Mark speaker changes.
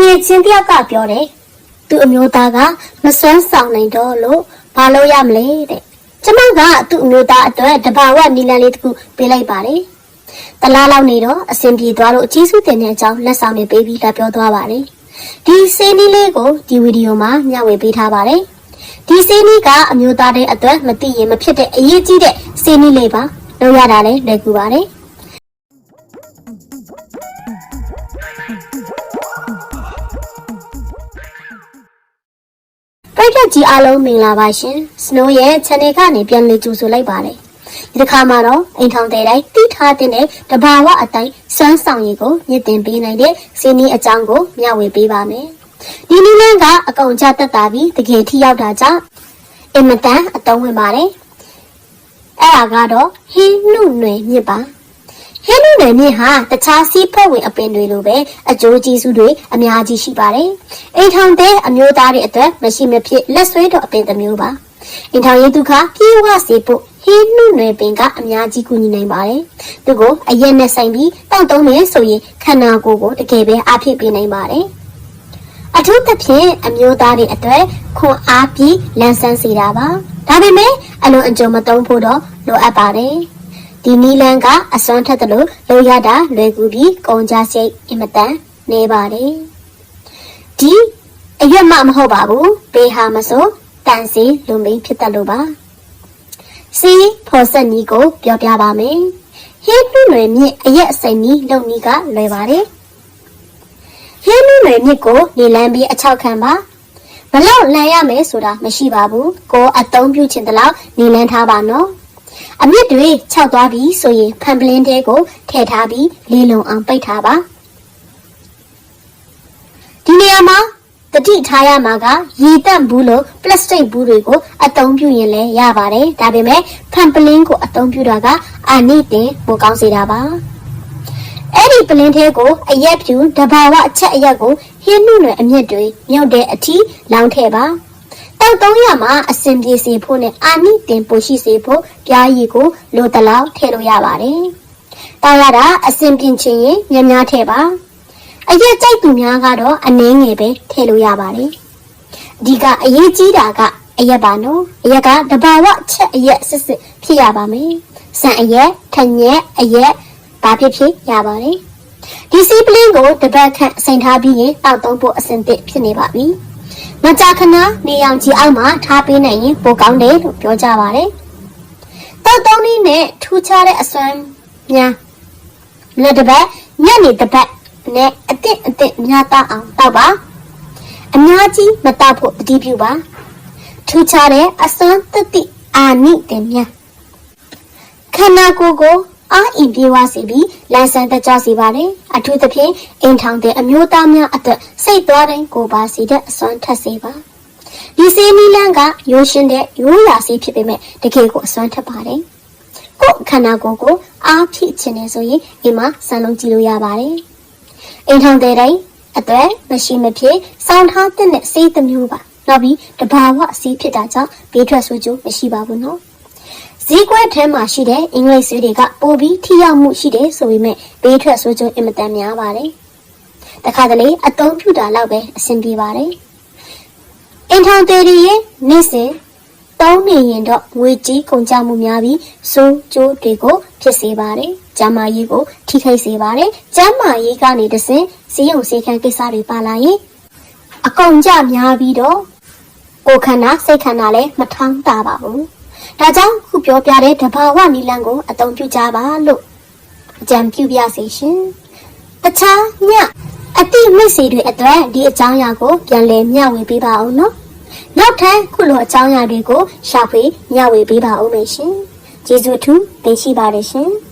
Speaker 1: ငယ်ချင်းတယောက်ကပြောတယ်သူ့အမျိုးသားကမစွမ်းဆောင်နိုင်တော့လို့ဘာလို့ရမလဲတဲ့ကျမကသူ့အမျိုးသားအတွက်တဘာဝနီလန်လေးတစ်ခုပေးလိုက်ပါတယ်တလားလောက်နေတော့အဆင်ပြေသွားလို့အကြီးစုတင်တဲ့အကြောင်းလက်ဆောင်တွေပေးပြီးလာပြောသွားပါတယ်ဒီစေးနီးလေးကိုဒီဗီဒီယိုမှာမျှဝေပေးထားပါတယ်ဒီစေးနီးကအမျိုးသားတဲ့အတွက်မသိရင်မဖြစ်တဲ့အရေးကြီးတဲ့စေးနီးလေးပါလုပ်ရတာလည်းလွယ်ကူပါတယ် သတ်ကြီးအားလုံးမင်္ဂလာပါရှင်။ Snow ရဲ့ channel ကနေပြန်လည်ကြိုဆိုလိုက်ပါတယ်။ဒီတစ်ခါမှာတော့အိမ်ထောင်တဲ့တိုင်းတိထားတဲ့တဘာဝအတိုင်းစွမ်းဆောင်ရည်ကိုမြင့်တင်ပေးနိုင်တဲ့စီနီးအကြောင်းကိုမျှဝေပေးပါမယ်။ဒီနည်းလမ်းကအကောင်ကြတက်တာပြီးတကယ်ထိရောက်တာကြောင့်အင်မတန်အသုံးဝင်ပါတယ်။အဲ့ဒါကတော့ဟင်းနုနယ်မြစ်ပါ။ ဟင်းနုနယ်မြင့်ဟာတခြားစီးဖွဲ့ဝင်အပင်တွေလိုပဲအကျိုးကျေးဇူးတွေအများကြီးရှိပါတယ်။အိမ်ထောင်တဲ့အမျိုးသားတွေအတွက်မရှိမဖြစ်လက်ဆွဲတော်အပင်တစ်မျိုးပါ။အိမ်ထောင်ရေးဒုက္ခပြေဝစေဖို့ဟင်းနုနယ်ပင်ကအများကြီးကူညီနိုင်ပါတယ်။သူကိုအရက်နဲ့ဆိုင်ပြီးတောက်သုံးနေဆိုရင်ခန္ဓာကိုယ်ကိုတကယ်ပဲအားဖြစ်ပေးနိုင်ပါတယ်။အထူးသဖြင့်အမျိုးသားတွေအတွက်ခွန်အားပြီးလန်းဆန်းစေတာပါ။ဒါပေမဲ့အလွန်အကျွံမသုံးဖို့တော့လိုအပ်ပါတယ်။ ဒီနီလန်ကအစွမ်းထက်သလိုလိုရတာလွယ်ကူပြီးကုန်ကြစိတ်အင်မတန်နေပါတယ်ဒီအရွက်မှမဟုတ်ပါဘူးဘေးဟာမဆိုတန်စီလူမင်းဖြစ်တတ်လို့ပါစီဖော်ဆက်နီးကိုပြောပြပါမယ်ဟင်းနုနယ်မြင့်အရက်အစိမ်နီးလုံနီးကလွယ်ပါတယ်ဟင်းနုနယ်မြင့်ကိုနေလန်းပြီးအချောက်ခံပါဘလောက်လန်ရမယ်ဆိုတာမရှိပါဘူးကိုအတုံးပြုချင်တဲ့လောက်နေလန်းထားပါနော် အမြင့်တွေခြောက်သွားပြီဆိုရင်ဖန်ပလင်းတဲကိုထည့်ထားပြီးလေးလုံအောင်ပိတ်ထားပါဒီနေရာမှာတတိထားရမှာကရေတက်ဘူးလို့ပလတ်စတစ်ဘူးတွေကိုအသုံးပြုရင်လည်းရပါတယ်ဒါပေမဲ့ဖန်ပလင်းကိုအသုံးပြုတာကအာနိတင်ပိုကောင်းစေတာပါအဲ့ဒီပလင်းသေးကိုအရက်ဖြူတဘာဝအချက်အရက်ကိုဟင်းနုနယ်အမြင့်တွေမြုပ်တဲ့အထိလောင်းထည့်ပါ တောက်သုံးရမှာအစင်ပြေစေဖို့နဲ့အာနိတင်ပိုရှိစေဖို့ပြားရည်ကိုလိုတလောက်ထည့်လို့ရပါတယ်။တောက်ရတာအစင်ပြင်ချင်ရင်များများထည့်ပါ။အရက်ကြိုက်သူများကတော့အနည်းငယ်ပဲထည့်လို့ရပါတယ်။ဒီကအရေးကြီးတာကအရက်ပါနော်။အရက်ကတဘာဝချက်အရက်စစ်စစ်ဖြစ်ရပါမယ်။ဆန်အရက်ထညက်အရက်ဘာဖြစ်ဖြစ်ရပါတယ်။ဒီစီပလင်းကိုတပတ်ခန့်အစိန်ထားပြီးရင်တောက်သုံးဖို့အဆင်သင့်ဖြစ်နေပါပြီ။ မကြာခဏနေအောင်ကြီးအောက်မှာထားပေးနိုင်ရင်ပိုကောင်းတယ်လို့ပြောကြပါတယ်။တောက်သုံးနည်းနဲ့ထူးခြားတဲ့အစွမ်းများလက်တစ်ပတ်ညနေတစ်ပတ်နဲ့အစ်စ်အစ်စ်များတောက်အောင်တောက်ပါ။အများကြီးမတောက်ဖို့တတိပြုပါ။ထူးခြားတဲ့အစွမ်းတတိအာနိတင်များခန္ဓာကိုယ်ကို အာအင်ပြေဝစေပြီးလန်ဆန်းသက်ကြစေပါတယ်အထူးသဖြင့်အိမ်ထောင်တဲ့အမျိုးသားများအတွက်စိတ်သွားတိုင်းကိုပါစီတဲ့အစွမ်းထက်စေပါဒီစေးနီလန်းကရိုးရှင်းတဲ့ရိုးရာစေးဖြစ်ပေမဲ့တကယ်ကိုအစွမ်းထက်ပါတယ်ကိုယ်ခန္ဓာကိုယ်ကိုအားဖြည့်ခြင်းနဲ့ဆိုရင်အိမ်မှာစံလုံးကြည့်လို့ရပါတယ်အိမ်ထောင်တဲ့တိုင်းအတွက်မရှိမဖြစ်စောင်းထားတဲ့စေးတစ်မျိုးပါနောက်ပြီးတဘာဝစေးဖြစ်တာကြောင့်ဘေးထွက်ဆိုးကျိုးမရှိပါဘူးနော် ဈေးကွက်ထဲမှာရှိတဲ့အင်္ဂလိပ်ဆေးတွေကပိုပြီးထိရောက်မှုရှိတယ်ဆိုပေမဲ့ဘေးထွက်ဆိုးကျိုးအင်မတန်များပါတယ်။တခါတလေအသုံးပြုတာလောက်ပဲအဆင်ပြေပါတယ်။အင်ထောင်သေးရဲ့နေ့စဉ်တောင်းနေရင်တော့ငွေကြီးကုန်ကျမှုများပြီးစိုးကျိုးတွေကိုဖြစ်စေပါတယ်။ကျန်းမာရေးကိုထိခိုက်စေပါတယ်။ကျန်းမာရေးကနေတဆင့်စီးရုံစေခံကိစ္စတွေပါလာရင်အကုန်ကြများပြီးတော့ကိုယ်ခန္ဓာစိတ်ခန္ဓာလည်းမထောင်းတာပါဘူး။ ဒါကြောင့်ခုပြောပြတဲ့တဘာဝနီလန်းကိုအသုံးပြုကြပါလို့အကြံပြုပြစေရှင်။တခြားညအတိမိတ်ဆွေတွေအတွက်ဒီအကြောင်းအရာကိုပြန်လည်မျှဝေပေးပါအောင်နော်။နောက်ထပ်ခုလိုအကြောင်းအရာတွေကိုရှာဖွေမျှဝေပေးပါဦးမယ်ရှင်။ကျေးဇူးအထူးတင်ရှိပါတယ်ရှင်။